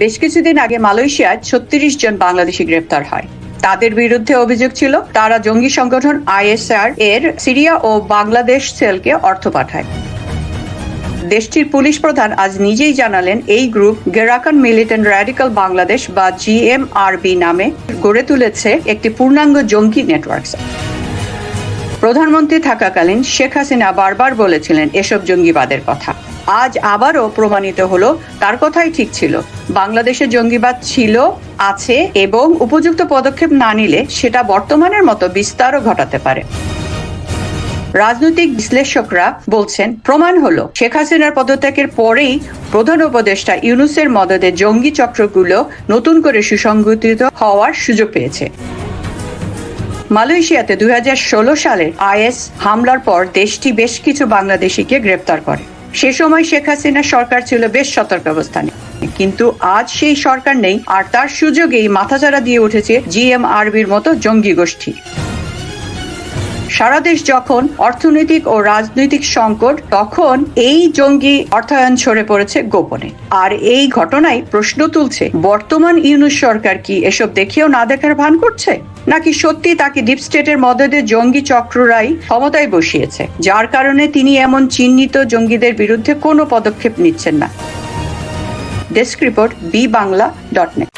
বেশ কিছুদিন আগে মালয়েশিয়ায় ছত্রিশ জন বাংলাদেশি গ্রেপ্তার হয়। তাদের বিরুদ্ধে অভিযোগ ছিল, তারা জঙ্গি সংগঠন আইএসআর এর সিরিয়া ও বাংলাদেশ সেলকে অর্থ পাঠায়। দেশটির পুলিশ প্রধান আজ নিজেই জানালেন, এই group Gerakan militant radical Bangladesh বা জিএমআরবি নামে গড়ে তুলেছে একটি পূর্ণাঙ্গ জঙ্গি নেটওয়ার্ক। প্রধানমন্ত্রী থাকাকালীন শেখ হাসিনা বারবার বলেছিলেন, এসব জঙ্গিবাদের কথা। আজ আবারও প্রমাণিত হলো, তার কথাই ঠিক ছিল। বাংলাদেশে জঙ্গিবাদ ছিল, আছে এবং উপযুক্ত পদক্ষেপ না নিলে সেটা বর্তমানের মতো বিস্তারও ঘটাতে পারে। রাজনৈতিক বিশ্লেষকরা বলছেন, প্রমাণ হলো, শেখ হাসিনার পদত্যাগের পরেই প্রধান উপদেষ্টা ইউনুসের মদদে জঙ্গি চক্রগুলো নতুন করে সুসংগঠিত হওয়ার সুযোগ পেয়েছে। মালয়েশিয়াতে দুই সালের আইএস হামলার পর দেশটি বেশ কিছু বাংলাদেশিকে গ্রেপ্তার করে। সে সময় শেখ হাসিনা সরকার ছিল বেশ সতর্ক অবস্থানে কিন্তু আজ সেই সরকার নেই, আর তার সুযোগেই মাথাচাড়া দিয়ে উঠেছে জিএমআরবির মতো জঙ্গি গোষ্ঠী। সারা দেশ যখন অর্থনৈতিক ও রাজনৈতিক সংকট, তখন এই জঙ্গি অর্থায়ন ছড়ে পড়েছে গোপনে। আর এই ঘটনায় প্রশ্ন তুলছে, বর্তমান ইউনুস সরকার কি এসব দেখেও না দেখার ভান করছে? নাকি সত্যি তাকে ডিপ স্টেটের মদদে জঙ্গি চক্ররাই ক্ষমতায় বসিয়েছে? যার কারণে তিনি এমন চিহ্নিত জঙ্গিদের বিরুদ্ধে কোনো পদক্ষেপ নিচ্ছেন না। Desk report, B Bangla dot net